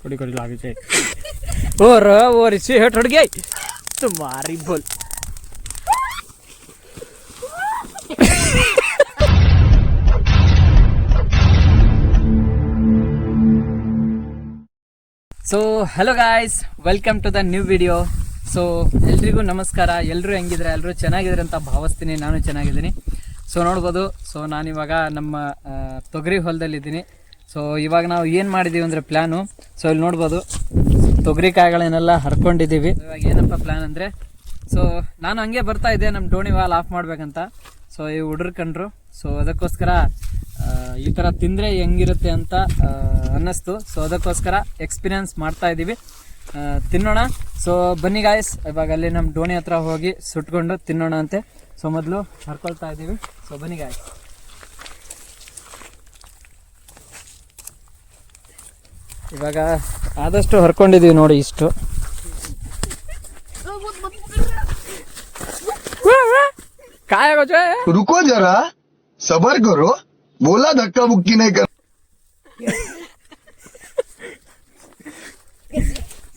થોડી ઘડી લાગે છે ઓર ઓર છે હેઠ હડ ಬೋಲ್. So hello guys welcome to the new video so ಎಲ್ರಿಗೂ ನಮಸ್ಕಾರ. ಎಲ್ಲರೂ ಹೆಂಗಿದ್ರೆ ಎಲ್ಲರೂ ಚೆನ್ನಾಗಿದ್ರೆ ಅಂತ ಭಾವಿಸ್ತೀನಿ. ನಾನು ಚೆನ್ನಾಗಿದ್ದೀನಿ. ಸೊ ನೋಡ್ಬೋದು. ಸೊ ನಾನಿವಾಗ ನಮ್ಮ ತೊಗರಿ ಹೊಲದಲ್ಲಿದ್ದೀನಿ. ಸೊ ಇವಾಗ ನಾವು ಏನು ಮಾಡಿದ್ದೀವಿ ಅಂದರೆ ಪ್ಲ್ಯಾನು ಸೊ ಇಲ್ಲಿ ನೋಡ್ಬೋದು. ತೊಗರಿ ಕಾಯಿಗಳನ್ನೆಲ್ಲ ಹರ್ಕೊಂಡಿದ್ದೀವಿ ಇವಾಗ ಏನಪ್ಪ ಪ್ಲ್ಯಾನ್ ಅಂದರೆ ಸೊ ನಾನು ಹಂಗೆ ಬರ್ತಾ ಇದ್ದೆ ನಮ್ಮ ಡೋಣಿ ವಾಲ್ ಆಫ್ ಮಾಡ್ಬೇಕಂತ. ಸೊ ಈ ಹುಡ್ರು ಕಂಡ್ರು. ಸೊ ಅದಕ್ಕೋಸ್ಕರ ಈ ಥರ ತಿಂದರೆ ಹೆಂಗಿರುತ್ತೆ ಅಂತ ಅನ್ನಿಸ್ತು. ಸೊ ಅದಕ್ಕೋಸ್ಕರ ಎಕ್ಸ್ಪೀರಿಯನ್ಸ್ ಮಾಡ್ತಾ ಇದ್ದೀವಿ. ತಿನ್ನೋಣ. ಸೊ ಬನ್ನಿ ಗಾಯಸ್ ಇವಾಗ ಅಲ್ಲಿ ನಮ್ಮ ಡೋಣಿ ಹತ್ರ ಹೋಗಿ ಸುಟ್ಕೊಂಡು ತಿನ್ನೋಣ ಅಂತೆ. ಸೊ ಮೊದಲು ಹರ್ಕೊಳ್ತಾ ಇದ್ದೀವಿ. ಸೊ ಬನ್ನಿ ಗಾಯ್ಸ್ ಇವಾಗ ಆದಷ್ಟು ಹರ್ಕೊಂಡಿದೀವಿ ನೋಡಿ ಇಷ್ಟು. ರುಕೋ ಜರ ಸಬರ್ ಬೋಲಾ ಧಕ್ಕಾ ಮುಕ್ಕಿನೇ ಕರ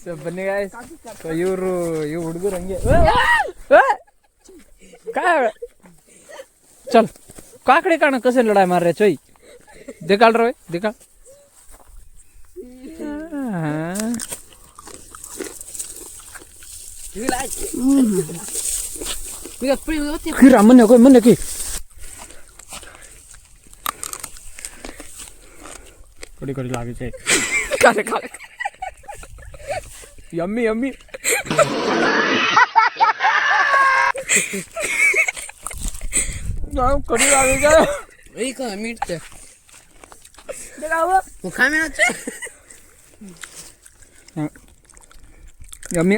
ಸೊ ಬನ್ನಿ ಗಾಯ್ಸ್ ಇವ್ ಹುಡುಗರು ಹಂಗೆ. ಕಾಯ ಚಲ್. ಕಾಕಡೆ ಕಾಣ ಕಸೆ ಲಡಾಯ್ ಮಾರ್ರೆ ಚೊಯ್. ದಿಕ್ಕಾಳ್ರೋಯ್ ದಿಕ್ಕಾಳ್ 우리가 मन 어떻게 मन की 먹냐 कड़ी लागे यम्मी यम्मी कड़ी लागे जा एक देखा वो खाने ಹಚ್ಚ ಯಮ್ಮಿ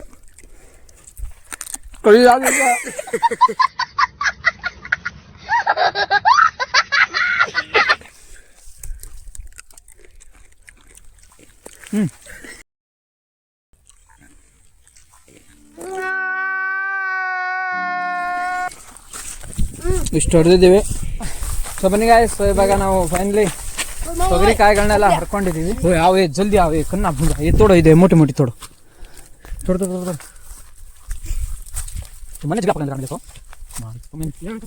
ಕಡಿ ಆಗಿದೆ ಇಷ್ಟು ಹೊಡೆದಿದ್ದೀವಿ ಸೊ ಬನ್ನಿ ಗಾಯ್ಸ್ ಸೊ ಇವಾಗ ನಾವು ಫೈನಲಿ ತೊಗರಿ ಕಾಯಿಗಳನ್ನೆಲ್ಲ ಹರ್ಕೊಂಡಿದ್ದೀವಿ. ಓ ಯಾವ ಏ ಜಲ್ದಿ ಯಾವ ಏ ಕನ್ನ ಬುಂದ ಏ ತೋಡೋ ಇದೆ ಮೋಟಿ ಮೋಟಿ ತೋಡು. ತೋಡು ತೋಡು ತೋಡು तो मैंने जगह पकड़ देखो मार मैंने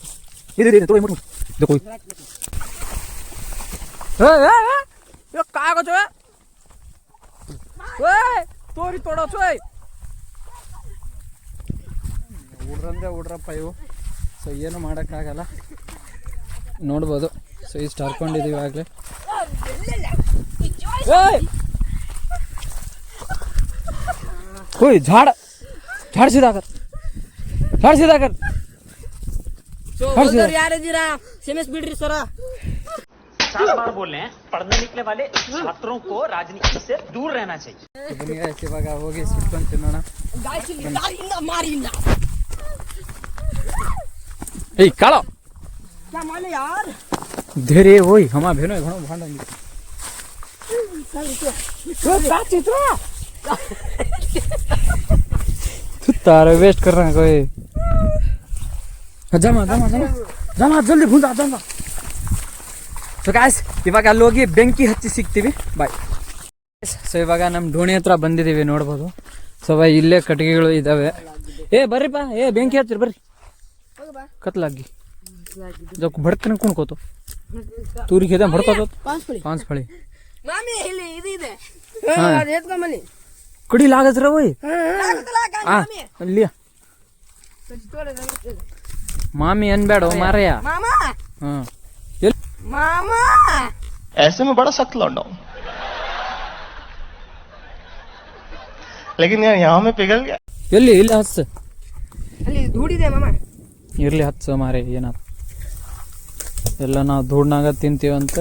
इधर इधर थोड़ी मोटी देखो ए ए ए ये काय गो छे ओए ತೋರಿ ತೋಡೋ ಚೋಯ್ ಹುಡ್ರಂದ್ರೆ ಹುಡ್ರಪ್ಪ ಇವು ಸೊ ಏನು ಮಾಡೋಕ್ಕಾಗಲ್ಲ ನೋಡ್ಬೋದು ಸೊ ಇಷ್ಟು ಹರ್ಕೊಂಡಿದ್ದೀವಿ ಆಗಲೇ कोई झाड़ झाड़ सीधा कर। झाड़ सीधा कर। तो झाड़ यार जीरा स्पीड बोल रहे हैं पढ़ने निकले वाले छात्रों को राजनीति से दूर रहना चाहिए। ऐसे हो गई काला। क्या माले यार? धेरे ओई हम भेनो घणो भांडा तू तारा वेस्ट कर रहा है कोई जमा जमा जमा जमा ಜಲ್ದಿ ಭುಂದ ಜಮ ಸೊ ಗಾಯ್ಸ್ ಇವಾಗ ಅಲ್ಲಿ ಹೋಗಿ ಬೆಂಕಿ ಹಚ್ಚಿ ಸಿಗ್ತೀವಿ ಬಾಯ್ ಸೊ ಇವಾಗ ನಮ್ಮ ಡೋಣಿ ಹತ್ರ ಬಂದಿದ್ದೀವಿ ನೋಡ್ಬೋದು ಸೊ ಬಾಯ್ ಇಲ್ಲೇ ಕಟ್ಟಿಗೆಗಳು ಇದಾವೆ ಏ ಬರ್ರಿಪ್ಪ ಏ ಬೆಂಕಿ ಹಚ್ಚಿರಿ ಬರ್ರಿ ಕತ್ಲಾಗಿ ಜok ಭಡ್ಕನ ಕುಣ್ಕೋತು ತೂರಿಗೆ ಇದೆ ಭಡ್ಕೋತು ಪಾನ್ಸ್ಕೊಳ್ಳಿ ಪಾಂಚ್ ಫಳಿ ಮಾಮಿ ಇಲ್ಲಿ ಇದು ಇದೆ ಹಾ. ಅದು ಎತ್ಕೊಂಬನ್ನಿ ಕಡಿ ಲಾಗತ್ರ ಓಯ್ ಆ ಅಲ್ಲಿ ಮಾಮಿ ಅನ್ಬೇಡ ಮಾರಯ್ಯ ಮಾಮ ಹಾ ಎಲ್ ಮಾಮ ऐसे में बड़ा सख्त लौंडा हूं लेकिन यार यहाँ में पिघल गया ಎಲ್ಲಿ ಇಲ್ಲಿ ಹಚ್ಚ ಅಲ್ಲಿ ಧೂಳಿದೆ ಮಾಮ ಇರ್ಲಿ ಹಚ್ಚ ಮಾರೆ ಏನಾತ ಎಲ್ಲ ನಾವು ಧೂಡ್ನಾಗ ತಿಂತೀವಂತ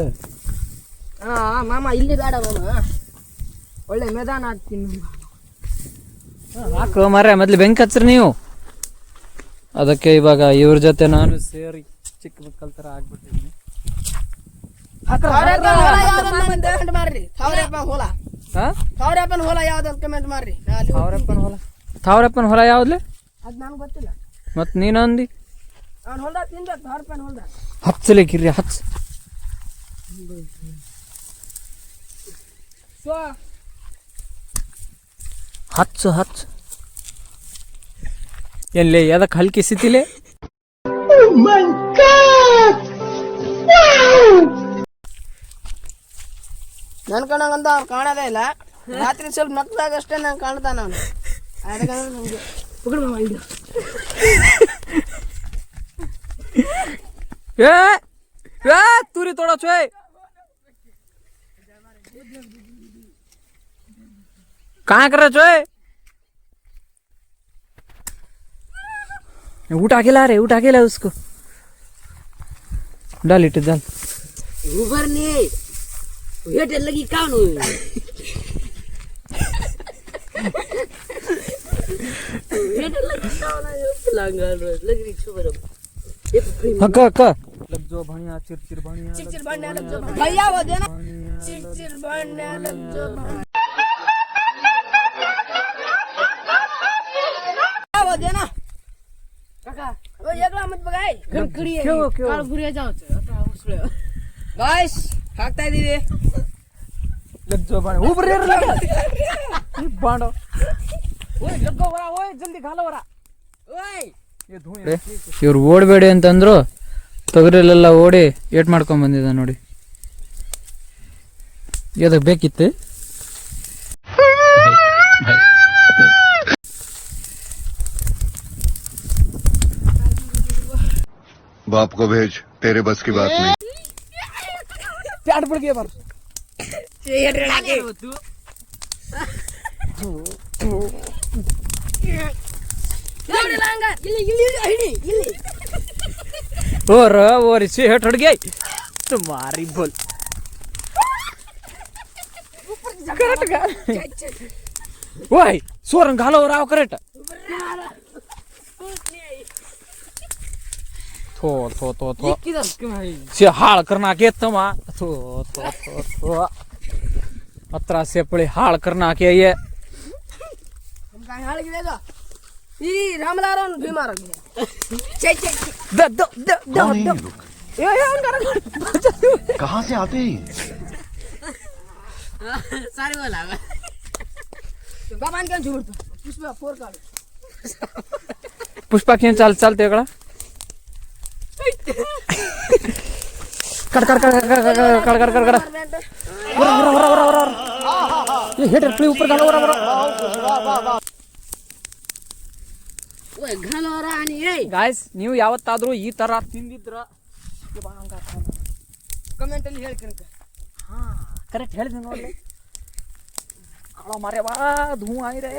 ಹಾ ಮಾಮ ಇಲ್ಲಿ ಬೇಡ ಮಾಮ ಒಳ್ಳೆ ಮೇದಾನ ಹಾಕ್ತೀನಿ ಹಾಕು ಮರ ಮೊದ್ಲು ಬೆಂಕಿ ಹಚ್ಚ್ರಿ ನೀವು. ಅದಕ್ಕೆ ಇವಾಗ ಇವ್ರ ಜೊತೆ ನಾನು ಸೇರಿ ಚಿಕ್ಕ ಮಕ್ಕಳ ಥರ ಆಗ್ಬಿಟ್ಟಿದ್ದೀನಿ. ಸಾವಿರಪ್ಪ ಹೊಲ ಹೊಲ. ಯಾವ್ದಂತ ಕಮೆಂಟ್ ಮಾಡ್ರಿ. ಹೊಲ. ತಾವ್ರಪ್ಪನ ಹೊಲ ಯಾವ್ದ್ಲೆ? ಅದು ನನಗೆ ಗೊತ್ತಿಲ್ಲ. ಮತ್ ನೀನು ಅಂದಿ? ಅವ್ನ ತಿನ್ಬೇಕು ಹಚ್ಚ. ಸೊ ಹಚ್ಚು ಹಚ್ಚು. ಎಲ್ಲಿ ಅದಕ್ಕೆ ಹಲ್ಕಿಸಿತಿಲೆ ನನ್ ಕಣಂಗಂತ ಅವ್ರು ಕಾಣೋದೇ ಇಲ್ಲ. ರಾತ್ರಿ ಸ್ವಲ್ಪ ನಕ್ದಾಗ ಅಷ್ಟೇ ನಂಗೆ ಕಾಣ್ತಾನ ಅವನು. ನಮ್ಗೆ ಏ ಏ ತುರಿ ತೋಡ ಚೋಯ್ कहाँ कर रहे उठा के ला रहे उठा के ला उसको। डाल इट डाल। ऊपर नहीं ये डर लगी कान हुई? ये डर लगी कान है लंगर लग रही छुपर हक्का हक्का लग जो भैया चिर चिर चिरचिर चिर चिर भणिया लग जो भैया। वो देना। चिर चिर भणिया लग जो ಗಾಯ್ಸ್ ಹಾಕ್ತಾ ಇದೀವಿ ಬಾಂಡೋ ಇವ್ರು ಓಡಬೇಡಿ ಅಂತಂದ್ರು ತೊಗರಿಲೆಲ್ಲ ಓಡಿ ಏಟ್ ಮಾಡ್ಕೊಂಡ್ ಬಂದಿದ್ದ ನೋಡಿ. ಅದಕ್ಕೆ ಬೇಕಿತ್ತು? बाप को भेज तेरे बस की बात नहीं। प्यार पड़ गया पर हट गई तुम्हारी बोल करट का। ओए सोरंग घालो राव करट। थो थो थो थो। से हाल करना के तमा? थो थो थो थो। अत्रा से पळे करना के ये। हम का हाल के लेगा ये रामलारण बीमार चे चे द द द द ये उन उनका कहाँ से आते हैं? सारे बोला बाबा ने क्यों झूठ पुष्पा फोर का। पुष्पा क्यों चल चल तेकड़ा कड कड कड कड कड कड कड कड कड वर वर वर वर वर ये हेटर प्ली ऊपर घालो वर वर ಓಯ್ ಘನವರ आणि ಏ ಗಾಯ್ಸ್ ನೀವು ಯಾವತ್ತಾದ್ರೂ ಈ ತರ ತಿಂದಿದ್ರ ಕಮೆಂಟ್ ಅಲ್ಲಿ ಹೇಳಿ ಕಣಕ ಕರೆಕ್ಟ್ ಹೇಳಿದ್ವಿ ನೋಡಿ ಕಾಳೋ ಮಾರ್ಯ ಬಾ ಧೂ ಆಯ್ರೆ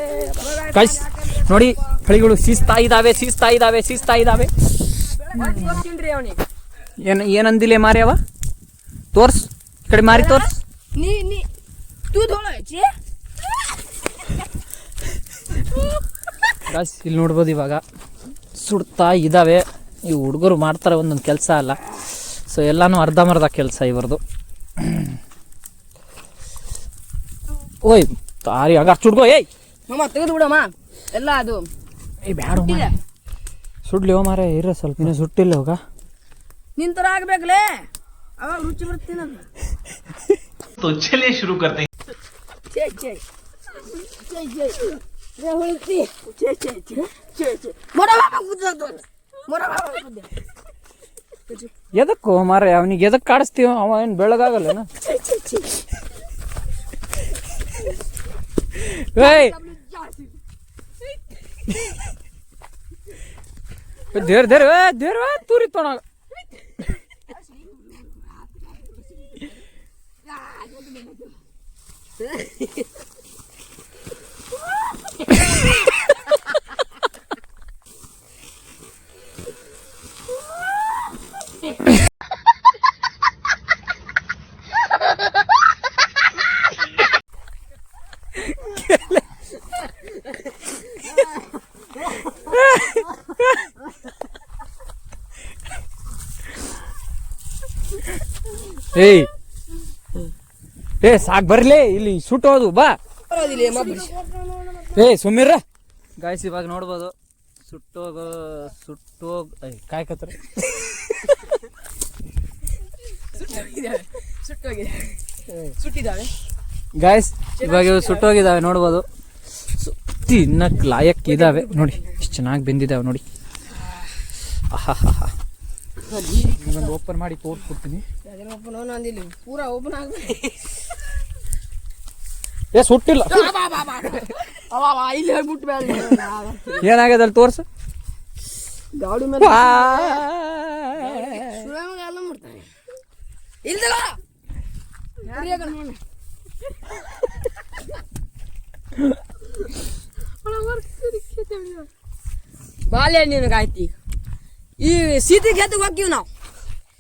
ಗಾಯ್ಸ್ ನೋಡಿ ಹಳಿಗಳು ಸೀಸ್ತಾ ಇದಾವೆ ಸೀಸ್ತಾ ಇದಾವೆ ಸೀಸ್ತಾ ಇದಾವೆ ಅವನಿಗೆ ಏನ್ ಏನಂದಿಲೆ ಮಾರ್ಯವ ತೋರ್ಸ್ ಈ ಕಡೆ ಮಾರಿ ತೋರ್ಸ್. ನೀ ನೀ ತೂ ಧೋಳಾಯ್ಚಿ ಗಾಯ್ಸ್ ಇಲ್ಲಿ ನೋಡ್ಬೋದು ಇವಾಗ. ಸುಡ್ತಾ ಇದ್ದಾವೆ ಈ ಹುಡುಗರು ಮಾಡ್ತಾರೆ ಒಂದೊಂದು ಕೆಲಸ ಅಲ್ಲ. ಸೊ ಎಲ್ಲಾನು ಅರ್ಧಂಬರ್ಧ ಕೆಲಸ ಇವ್ರದ್ದು ಓಯ್ ತಾರಿ ಹಂಗಾರ್ ಚುಡ್ಗೋ ಏಯ್! ಮಾಮ ತೆಗೆದು ಬಿಡಮ್ಮ. ಎಲ್ಲ ಅದು ಏಯ್ ಬ್ಯಾಡ ಸುಡ್ಲಿವ ಮಾರ ಇರ ಸ್ವಲ್ಪ ನೀನು ಸುಟ್ಟಿಲ್ಲ ಹೋಗ ನಿಂತರ ಆಗ್ಬೇಕಲೇ ಅವಾಗ ರುಚಿ ಬರ್ತೀನಿ तो चलिए शुरू करते हैं ಎದಕ್ಕೋ ಮಾರ ಅವನಿಗೆ ಎದಕ್ಕೆ ಕಾಡಿಸ್ತೀವ ಅವ ಏನು ಬೆಳಗಾಗಲ್ಲನ ಏಯ್ ಧೇರ್ ಧೇರ್ ಧೇರ್ ತೂರಿ ತೊಣ Yeah. ಏಯ್. ಏ ಸಾಕ್ ಬರ್ಲಿ ಇಲ್ಲಿ ಸುಟ್ಟೋದು ಬಾ. ಏ ಸುಮೀರ ಗಾಯ್ಸ್ ಇವಾಗ ನೋಡ್ಬೋದು. ಸುಟ್ಟೋಗ ಸುಟ್ಟೋಗ್ ಕಾಯ್ಕತ್ರ ಗಾಯಸ್ ಇವಾಗ ಇವು ಸುಟ್ಟೋಗಿದ್ದಾವೆ ನೋಡ್ಬೋದು. ಇನ್ನಕ್ಕೆ ಲಾಯಕ್ ಇದಾವೆ. ನೋಡಿ ಎಷ್ಟು ಚೆನ್ನಾಗಿ ಬೆಂದಿದಾವೆ ನೋಡಿ. ಆಹಾ ಹಾ ಓಪನ್ ಮಾಡಿ ತೋರಿಸ್ಕೊಡ್ತೀನಿ. ತೋರಿಸ್ಬಿಡ್ತೀನಿ ಓಪನ್ ಅಂದಿಲ್ಲ. ಪೂರ ಓಪನ್ ಆಗ್ಬೇಕು ಏ ಸುಟ್ಟಿಲ್ಲ. ಅವ ಇಲ್ಲಿ ಹೇಳ್ಬಿಟ್ಟು ಬೇಡ ಏನಾಗ್ಯದ ಅಲ್ಲಿ ತೋರ್ಸು? ಗಾಡಿ ಮೇಲೆ ಮಾಡ್ತಾನೆ ಇಲ್ದಲ್ಲ? ಬಾಲ್ಯ ನಿನಗಾಯ್ತಿ ಈ ಸೀತಿ ಗೆದ್ದಕ್ಕೆ ಹೋಗ್ತೀವಿ ನಾವು.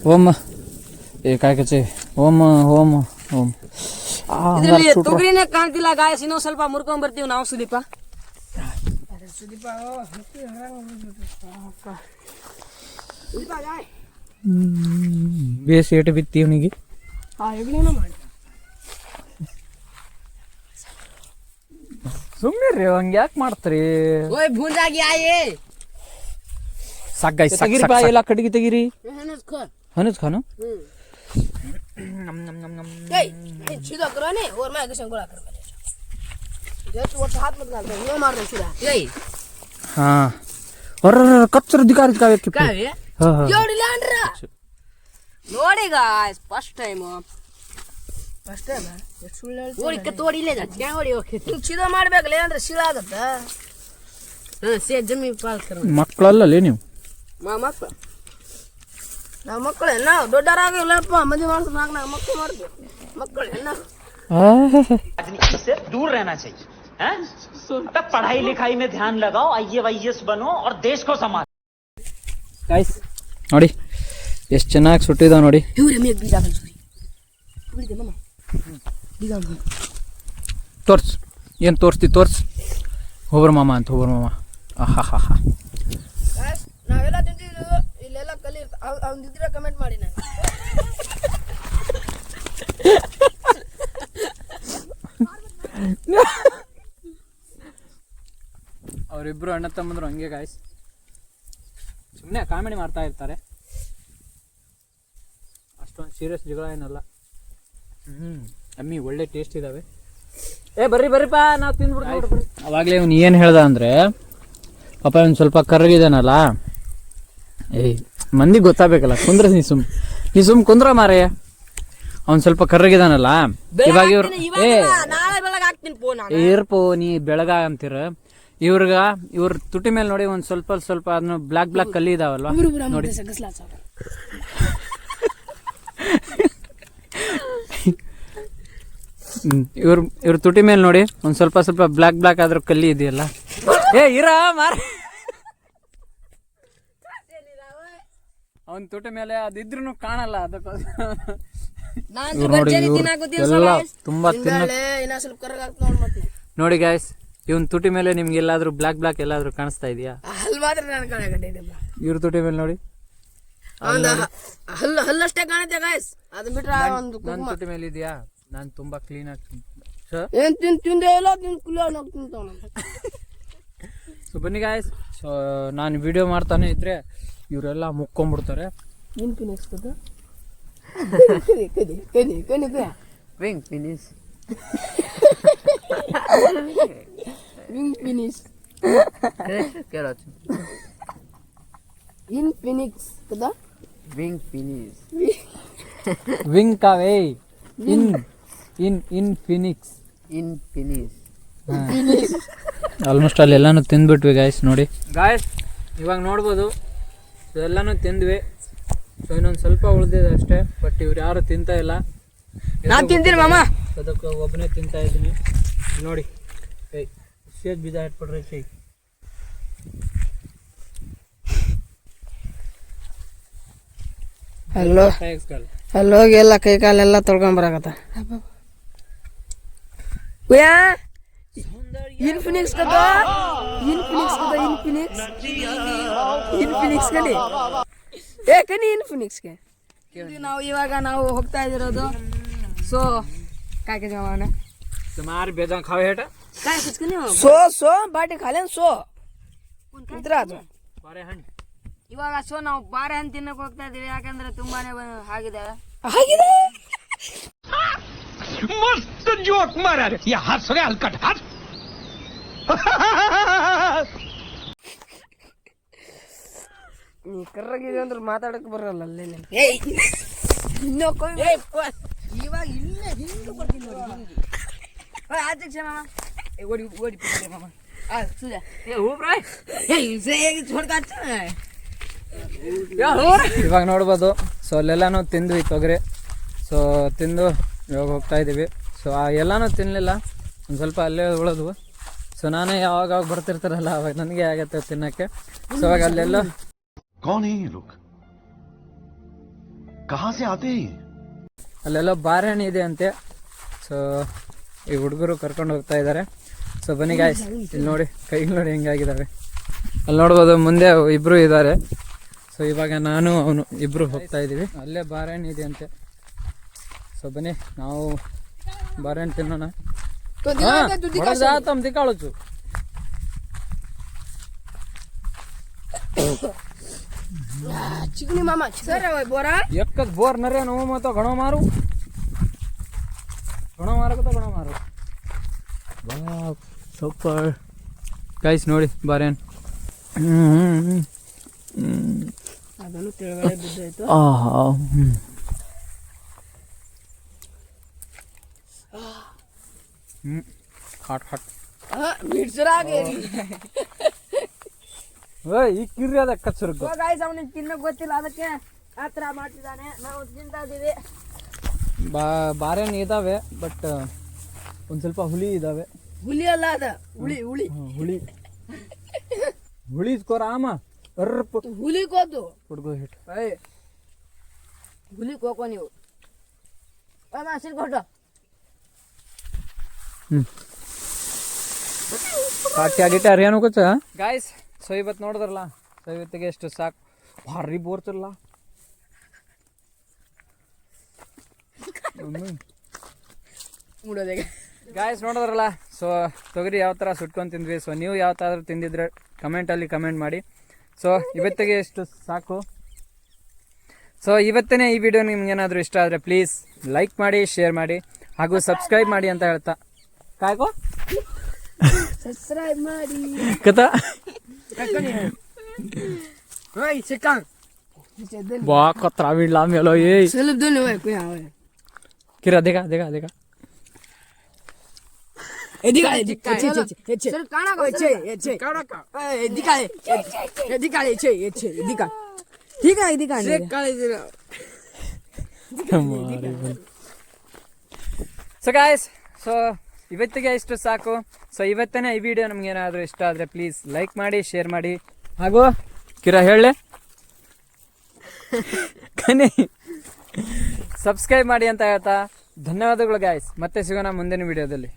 ಓಂ ಏ ಕಾಯ್ ಕಚೆ ಓಂ ಓಂ ಓಂ ಆ, ಇದರಲ್ಲಿ ಹಂಗಾರೆ ಸುಟ್ರು. ತೊಗರಿನೇ ಕಾಣ್ತಿಲ್ಲ ಗಾಯಸ್ ಇನ್ನೊಂದ್ ಸ್ವಲ್ಪ ಮುರ್ಕೊಂಡ್ ಬರ್ತೀವಿ ನಾವು ಸುದೀಪ ಬೇಸ್ ಏಟು ಬಿತ್ತಿ ಇವನಿಗೆ ಸುಮ್ಮನೆ ರೀ ಹಂಗೆ ಯಾಕೆ ಮಾಡ್ತೀರಿ ಓಯ್ ಭೂಂಜಾಗಿ ಆಯೇ ಸಾಕಾಯ್ ತೆಗಿರಿ ಬಾ ಎಲ್ಲ ಕಡೆಗೆ ತೆಗಿರಿ હને જ ખાનો સીધો કરો ને ઓર માં કિશન ગોળા કરો હા ಕಚ್ಚರ ಧಿಕಾರಿ ಕಾವ್ಯ ನೋಡಿ guys first time first time ಓಡಿಕ್ಕೆ ತೋಡಿಲೇ ಕ್ಯಾ ಓಡಿ ಓಕೆ ಸಿದ ಮಾಡ್ಬೇಕಲ್ಲ ಅಂದ್ರೆ ಶಿಳ ಆಗತ್ತ ಹಾ ಸೇ ಜಮಿ ಪಾಲ್ಕರ ಮಕ್ಕಳಲ್ಲೇ ನೀವು ಮಕ್ಕಳು ನಾವು ಮಕ್ಕಳು ನಾವು ದೊಡ್ಡರಾಗಿಲ್ಲಪ್ಪ ಮದುವೆ ಮಾಡ್ತಾರೆ ನಾಲ್ಕು ನಾಲ್ಕು ಮಕ್ಕಳು ಮಾಡ್ತೀವಿ ಮಕ್ಕಳು ಎಲ್ಲ राजनीति से दूर रहना चाहिए हैं? अबे पढ़ाई लिखाई में ध्यान लगाओ आई वाईएस बनो और देश को संभालो ಗಾಯ್ಸ್ ನೋಡಿ ಎಷ್ಟು ಚೆನ್ನಾಗಿ ಸುಟ್ಟಿದಾವ ನೋಡಿ ಇವ್ರೆ ಮೇಗ್ ಬೀಜ ಕಲ್ಸೋರಿ ಬಿಡಿದೆ ಮಮ್ಮ ಬೀಜ ತೋರ್ಸ್ ಏನು ತೋರಿಸ್ತಿ ತೋರ್ಸ್ ಹೋಬ್ರ ಮಾಮ ಅಂತ ಹೋಬ್ರ ಮಾಮ ಆಹಾ ಹಾ ಹಾ ನಾವೆಲ್ಲ ತಿಂತಿದ್ರು ಇಲ್ಲೆಲ್ಲ ಕಲಿ ಅವ್ನಿದ್ರೆ ಕಮೆಂಟ್ ಮಾಡಿ ನಾನು. ಅವರಿಬ್ರು ಅಣ್ಣ ತಮ್ಮಂದ್ರು ಹಂಗೆ ಗಾಯ್ಸ್ ಸುಮ್ಮನೆ ಕಾಮಿಡಿ ಮಾಡ್ತಾ ಇರ್ತಾರೆ. ಅಷ್ಟೊಂದು ಸೀರಿಯಸ್ ಜಗಳ ಏನಲ್ಲ. ಹ್ಞೂ ಅಮ್ಮಿ ಒಳ್ಳೆ ಟೇಸ್ಟ್ ಇದಾವೆ. ಏ ಬರ್ರಿ ಬರ್ರಿಪ್ಪ ನಾವು ತಿಂದ್ಬಿಡ್ತೀವಿ ಅವಾಗಲೇ ಇವ್ನು ಏನು ಹೇಳ್ದ ಅಂದರೆ ಪಾಪ ಇವ್ನು ಸ್ವಲ್ಪ ಕರ್ರಗಿದಾನಲ್ಲ? ಏಯ್ ಮಂದಿಗೆ ಗೊತ್ತಾಗಬೇಕಲ್ಲ ಕುಂದ್ರ ನೀ ಸುಮ್ ನೀ ಸುಮ್ ಕುಂದ್ರ ಮಾರಯ್ಯ. ಅವ್ನು ಸ್ವಲ್ಪ ಕರ್ರಗಿದಾನಲ್ಲ. ಇವಾಗ ಇವ್ರು ಏ ಏರ್ಪೋ ನೀ ಬೆಳಗ ಅಂತೀರ. ಇವ್ರಿಗ ಇವ್ರ ತುಟಿ ಮೇಲೆ ನೋಡಿ ಒಂದ್ ಸ್ವಲ್ಪ ಸ್ವಲ್ಪ ಅದನ್ನ ಬ್ಲಾಕ್ ಬ್ಲಾಕ್ ಕಲ್ಲಿ ಇದಾವಲ್ವಾ? ನೋಡಿ. ಇವ್ರ ಇವ್ರ ತುಟಿ ಮೇಲೆ ನೋಡಿ ಒಂದ್ ಸ್ವಲ್ಪ ಸ್ವಲ್ಪ ಬ್ಲಾಕ್ ಬ್ಲಾಕ್ ಆದ್ರೂ ಕಲ್ಲಿ ಇದೆಯಲ್ಲ. ಏ ಇರ ಮಾರ ಅವನ್ ತುಟಿ ಮೇಲೆ ಅದಿದ್ರು ಕಾಣಲ್ಲ ಅದಕ್ಕೋಸ್ಕರ. ನೋಡಿ ಎಲ್ಲ ತುಂಬಾ ತಿನ್ನ ನೋಡ್ ಗಾಯ್ಸ್ ಇವನ್ ತುಟಿ ಮೇಲೆ ನಿಮ್ಗೆ ಎಲ್ಲಾದ್ರೂ ಬ್ಲಾಕ್ ಬ್ಲಾಕ್ ಎಲ್ಲಾದ್ರೂ ಕಾಣಿಸ್ತಾ ಇದೆಯಾ? ಇವ್ರ ತುಟಿ ಮೇಲೆ ನೋಡಿ. ಹಲ್ಲಷ್ಟೇ ಕಾಣುತ್ತೆ ಗಾಯ್ಸ್ ಅದು ಬಿಟ್ರೆ ಒಂದು ನನ್ನ ತುಟಿ ಮೇಲೆ ಇದೆಯಾ? ನಾನು ತುಂಬಾ ಕ್ಲೀನ್ ಆಗಿ ಏನ್ ತಿನ್ ತಿಂದೆ ಇಲ್ಲ ತಿನ್ ಕುಲ ನಾವು ತಿಂತಾವ ಸೊ ಬನ್ನಿ ಗಾಯ್ಸ್ ಸೊ ನಾನು ವಿಡಿಯೋ ಮಾಡ್ತಾನೆ ಇದ್ರೆ ಇವರೆಲ್ಲ ಕದಿ ಕದಿ ಕದಿ wing finish wing Phoenix in Phoenix ಕದ wing finish wing ಕಾವೇ? In in in Phoenix in finish almost ಅಲ್ಲಿ ಎಲ್ಲಾನು ತಿಂದ್ಬಿಟ್ವಿ ಗಾಯ್ಸ್ ನೋಡಿ. ಗಾಯ್ಸ್ ಇವಾಗ ನೋಡ್ಬೋದು. ಸೊ ಎಲ್ಲಾನು ತಿಂದ್ವಿ. ಸೊ ಇನ್ನೊಂದು ಸ್ವಲ್ಪ ಉಳಿದಿದೆ ಅಷ್ಟೇ ಬಟ್ ಇವ್ರು ಯಾರು ತಿಂತಾ ಇಲ್ಲ. ನಾನು ತಿಂತೀನಿ ಮಾಮ. ಅದಕ್ಕೆ ಒಬ್ಬನೇ ತಿಂತಾ ಇದ್ದೀನಿ. ನೋಡಿ ಏಯ್ ಸೇಜ್ ಬೀಜ ಇಟ್ಬಿಡ್ರಿ ಹಲೋ. ಅಲ್ಲಿ ಹೋಗಿ ಎಲ್ಲ ಕೈ ಕಾಲೆಲ್ಲ ತೊಳ್ಕೊಂಡ್ ಬರಾಕತ್ತ. ಉಯ್ಯಾ इन्फिनिक्स का तो इन्फिनिक्स का तो इन्फिनिक्स ಇನ್ಫಿನಿಕ್ಸ್ ಕಲಿ ಏ ಕನಿ ಇನ್ಫಿನಿಕ್ಸ್ಗೆ ನಾವು ಇವಾಗ ನಾವು ಹೋಗ್ತಾ ಇದಿರೋದು ಸೊ काय के जमाना तुम्हारे बेजा खावे हेटा काय कुछ नहीं सो सो ಬಾಟಿ ಖಾಲಿ ಸೋ ಇದ್ರ ಅದು ಬಾರೆ ಹಣ್ಣು ಇವಾಗ ಸೊ ನಾವು ಬಾರೆ ಹಣ್ಣು ತಿನ್ನಕ್ ಹೋಗ್ತಾ ಇದೀವಿ ಯಾಕಂದ್ರೆ ತುಂಬಾನೇ ಬ- ಆಗಿದೆ ಆಗಿದೆ मस्त जोक मारा रे या हंस रे हलकट हंस ನೀ ಕರ್ರಾಗಿದೆ ಅಂದ್ರೆ ಮಾತಾಡಕ್ ಬರಲ್ಲ ಅಲ್ಲೇ ಇವಾಗ ಇಲ್ಲೇ ಹಿಂದೆ ಬರ್ತೀನಿ ನೋಡಿ ಆಚೆ ಕ್ಷಣ ಓಡಿ ಓಡಿ ಮಾಮ. ಆ ಏ ಏ ಇವಾಗ ನೋಡ್ಬೋದು ಸೊ ಅಲ್ಲೆಲ್ಲಾನು ತಿಂದ್ವಿ ತೊಗರಿ. ಸೊ ತಿಂದು ಇವಾಗ ಹೋಗ್ತಾ ಇದ್ದೀವಿ. ಸೊ ಆ ಎಲ್ಲಾನು ತಿನ್ನಲಿಲ್ಲ ಒಂದು ಸ್ವಲ್ಪ ಅಲ್ಲೇ ಉಳಿದ್ವು ಸೊ ನಾನು ಯಾವಾಗ ಬರ್ತಿರ್ತಾರಲ್ಲ ಅವಾಗ ನನಗೆ ಆಗತ್ತೆ ತಿನ್ನಕ್ಕೆ. ಸೊ ಅವಾಗ ಅಲ್ಲೆಲ್ಲ ಅಲ್ಲೆಲ್ಲ ಬಾರೆಹಣ್ಣು ಇದೆ ಅಂತೆ. ಸೊ ಈ ಹುಡುಗರು ಕರ್ಕೊಂಡು ಹೋಗ್ತಾ ಇದ್ದಾರೆ. ಸೊ ಬನ್ನಿ ಗಾಯ್ಸ್ ಇಲ್ಲಿ ನೋಡಿ ಕೈ ನೋಡಿ ಹೆಂಗಾಗಿದ್ದಾವೆ ಅಲ್ಲಿ ನೋಡ್ಬೋದು ಮುಂದೆ ಇಬ್ರು ಇದ್ದಾರೆ. ಸೊ ಇವಾಗ ನಾನು ಅವನು ಇಬ್ರು ಹೋಗ್ತಾ ಇದ್ದೀವಿ. ಅಲ್ಲೇ ಬಾರೆಹಣ್ಣು ಇದೆ ಅಂತೆ. ಸೊ ಬನ್ನಿ ನಾವು ಬಾರೆಹಣ್ಣು ತಿನ್ನೋಣ. તો દિવાળે તું દીકાશ જા તમ દીકાળો છું ચીકણી મામા સર હવે બોરા એક જ બોર નરે નો હું તો ઘણો મારું ઘણો મારો તો ઘણો મારો વાહ સુપર ગાઈસ નોડી બારેન આ દોનું તેળવાળે બધું તો આહા ಹಾಟ್ ಬಿಡ್ಸರಾಗೆ ಓಯ್ ಈ ಕಿರಿ ಅದ ಕಚ್ಚರ್ಗ ಗಾಯ್ಸ್ ಅವನಿಗೆ ತಿನ್ನಕ್ ಗೊತ್ತಿಲ್ಲ ಅದಕ್ಕೆ ಆತರ ಮಾಡ್ತಿದ್ದಾನೆ ನಾವು ತಿಂತಾ ಇದೀವಿ ಬಾ ಬಾರೇನ್ ಇದಾವೆ ಬಟ್ ಒಂದ್ ಸ್ವಲ್ಪ ಹುಳಿ ಇದಾವೆ ಹುಲಿ ಅಲ್ಲ ಅದ ಹುಳಿ ಹುಳಿ ಹ್ಮ್, ಹುಳಿ ಹುಳಿ ಸ್ಕೋರ್ ಆಮ ಅರ್ರಪ್ಪ ಹುಲಿ ಕೋದು ಹುಡ್ಗೋ ಹಿಟ್ ಏಯ್ ಹುಲಿ ಕೋಕೋ ನೀವು ಓ ಮಾಸಿಲ್ ಕೊಟ್ಟು ಪಾಟ್ಯ ಹರಿಯಾನು ಗೊತ್ತ ಗಾಯ್ಸ್ ಸೊ ಇವತ್ತು ನೋಡಿದ್ರಲ್ಲ? ಸೊ ಇವತ್ತಿಗೆ ಎಷ್ಟು ಸಾಕು. ಭಾರಿ ಬೋರ್ತಿರಲ್ಲ ಗಾಯ್ಸ್ ನೋಡಿದ್ರಲ್ಲ? ಸೊ ತೊಗರಿ ಯಾವ ಥರ ಸುಟ್ಕೊಂಡು ತಿಂದ್ವಿ? ಸೊ ನೀವು ಯಾವ ಥರ ತಿಂದಿದ್ರೆ ಕಮೆಂಟಲ್ಲಿ ಕಮೆಂಟ್ ಮಾಡಿ. ಸೊ ಇವತ್ತಿಗೆ ಎಷ್ಟು ಸಾಕು? ಸೊ ಇವತ್ತೇ ಈ ವಿಡಿಯೋ ನಿಮ್ಗೆ ಏನಾದರೂ ಇಷ್ಟ ಆದರೆ ಪ್ಲೀಸ್ ಲೈಕ್ ಮಾಡಿ ಶೇರ್ ಮಾಡಿ ಹಾಗೂ ಸಬ್ಸ್ಕ್ರೈಬ್ ಮಾಡಿ ಅಂತ ಹೇಳ್ತಾ. काय गो? सबस्क्राईब मारी. कता होय शिकांग. बा कतरा विडला मेलो ये चल दोन होय कोण आवय किरा देखा देखा देखा. ए एदिकाळे एदिकाळे चल काणा को? छे छे. काणा का? ए दिखे ए एदिकाळे एदिकाळे छे छे एदिका ठीक आहे एदिकाळे एदिकाळे सो गाइस सो ಇವತ್ತಿಗೆ ಇಷ್ಟು ಸಾಕು. ಸೊ ಇವತ್ತನೇ ಈ ವಿಡಿಯೋ ನಮ್ಗೆ ಏನಾದರೂ ಇಷ್ಟ ಆದರೆ ಪ್ಲೀಸ್ ಲೈಕ್ ಮಾಡಿ ಶೇರ್ ಮಾಡಿ. ಹಾಗೂ ಕಿರಾ ಹೇಳಿ ಕನಿ ಸಬ್ಸ್ಕ್ರೈಬ್ ಮಾಡಿ ಅಂತ ಹೇಳ್ತಾ ಧನ್ಯವಾದಗಳು ಗಾಯ್ಸ್ ಮತ್ತೆ ಸಿಗೋಣ ಮುಂದಿನ ವಿಡಿಯೋದಲ್ಲಿ